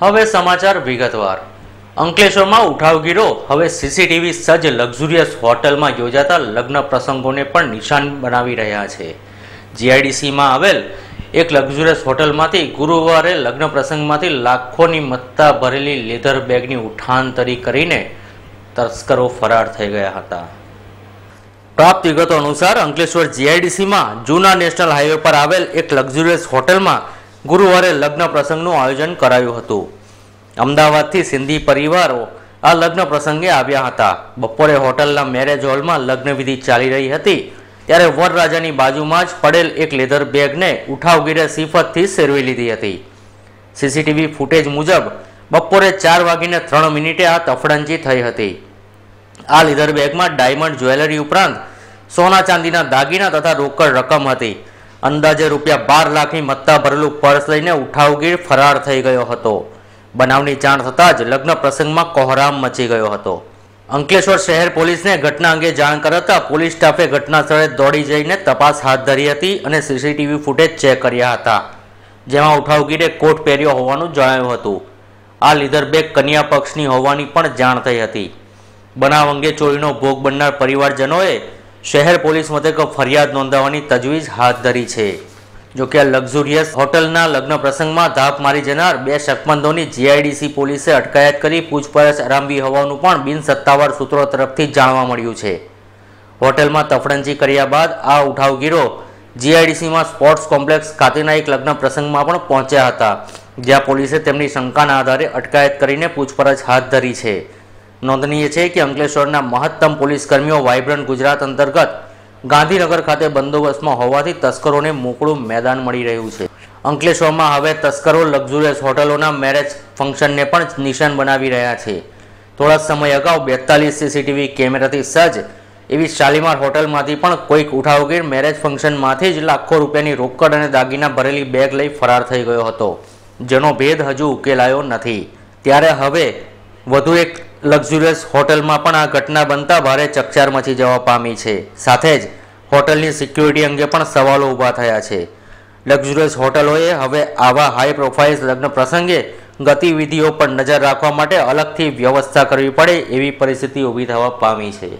હવે સમાચાર વિગતવાર. અંકલેશ્વરમાં ઉઠાવગીરો હવે સીસીટીવી સજ્જ લક્ઝુરિયસ હોટલમાં યોજાતા લગ્ન પ્રસંગોને પણ નિશાન બનાવી રહ્યા છે. જીઆઈડીસીમાં આવેલ એક લક્ઝુરિયસ હોટલમાંથી ગુરુવારે લગ્ન પ્રસંગમાંથી લાખોની મત્તા ભરેલી લેધર બેગની ઉઠાંતરી કરીને તસ્કરો ફરાર થઈ ગયા હતા. પ્રાપ્ત વિગતો અનુસાર અંકલેશ્વર જીઆઈડીસીમાં જૂના નેશનલ હાઈવે પર આવેલ એક લક્ઝુરિયસ હોટલમાં ગુરુવારે લગ્ન પ્રસંગનું આયોજન કરાયું હતું. અમદાવાદથી સિંધી પરિવારો આ લગ્ન પ્રસંગે આવ્યા હતા. બપોરે હોટલના મેરેજ હોલમાં લગ્નવિધિ ચાલી રહી હતી. ત્યારે વરરાજાની બાજુમાં જ પડેલ એક લેધર બેગને ઉઠાવગીરે સિફતથી સેરવી લીધી હતી. સીસીટીવી ફૂટેજ મુજબ બપોરે ચાર વાગીને ત્રણ મિનિટે આ તફડંજી થઈ હતી. આ લીધર બેગમાં ડાયમંડ જ્વેલરી ઉપરાંત સોના ચાંદીના દાગીના તથા રોકડ રકમ હતી. અંદાજે રૂપિયા બાર લાખની મત્તા ભરેલું પર્સ લઈને ઉઠાવગીર ફરાર થઈ ગયો હતો. બનાવની જાણ થતાં જ લગ્ન પ્રસંગમાં કોહરામ મચી ગયો હતો. અંકલેશ્વર શહેર પોલીસને ઘટના અંગે જાણ કરતા પોલીસ સ્ટાફે ઘટના સ્થળે દોડી જઈને તપાસ હાથ ધરી હતી અને સીસીટીવી ફૂટેજ ચેક કર્યા હતા. જેમાં ઉઠાવગીરે કોટ પહેર્યો હોવાનું જણાવ્યું હતું. આ લીધર બેગ કન્યા પક્ષની હોવાની પણ જાણ થઈ હતી. બનાવ અંગે ચોરીનો ભોગ બનનાર પરિવારજનોએ શહેર પોલીસ મથક ફરિયાદ નોંધાવવાની તજવીજ હાથ ધરી છે. જોકે આ લક્ઝુરિયસ હોટલના લગ્ન પ્રસંગમાં ધાપ મારી જનાર બે શકમંદોની જીઆઈડીસી પોલીસે અટકાયત કરી પૂછપરછ આરંભી હોવાનું પણ બિનસત્તાવાર સૂત્રો તરફથી જાણવા મળ્યું છે. હોટલમાં તફડંજી કર્યા બાદ આ ઉઠાવગીરો જીઆઈડીસીમાં સ્પોર્ટ્સ કોમ્પ્લેક્સ ખાતેના એક લગ્ન પ્રસંગમાં પણ પહોંચ્યા હતા, જ્યાં પોલીસે તેમની શંકાના આધારે અટકાયત કરીને પૂછપરછ હાથ ધરી છે. નોંધનીય છે કે અંકલેશ્વરના મહત્તમ પોલીસ કર્મીઓ વાઇબ્રન્ટ ગુજરાત અંતર્ગત ગાંધીનગર ખાતે બંદોબસ્તમાં હોવાથી તસ્કરોને મોકળું મેદાન મળી રહ્યું છે. અંકલેશ્વરમાં હવે તસ્કરો લક્ઝુરિયસ હોટલોના મેરેજ ફંક્શનને પણ નિશાન બનાવી રહ્યા છે. થોડા સમય અગાઉ બેતાલીસ સીસીટીવી કેમેરાથી સજ્જ એવી શાલીમાર હોટલમાંથી પણ કોઈક ઉઠાવગીર મેરેજ ફંક્શનમાંથી જ લાખો રૂપિયાની રોકડ અને દાગીના ભરેલી બેગ લઈ ફરાર થઈ ગયો હતો. જેનો ભેદ હજુ ઉકેલાયો નથી. ત્યારે હવે વધુ એક લક્ઝુરિયસ હોટલમાં પણ આ ઘટના બનતા ભારે ચકચાર મચી જવા પામી છે. સાથે જ હોટલની સિક્યુરિટી અંગે પણ સવાલો ઊભા થયા છે. લક્ઝુરિયસ હોટલોએ હવે આવા હાઈ પ્રોફાઇલ લગ્ન પ્રસંગે ગતિવિધિઓ પર નજર રાખવા માટે અલગથી વ્યવસ્થા કરવી પડે એવી પરિસ્થિતિ ઊભી થવા પામી છે.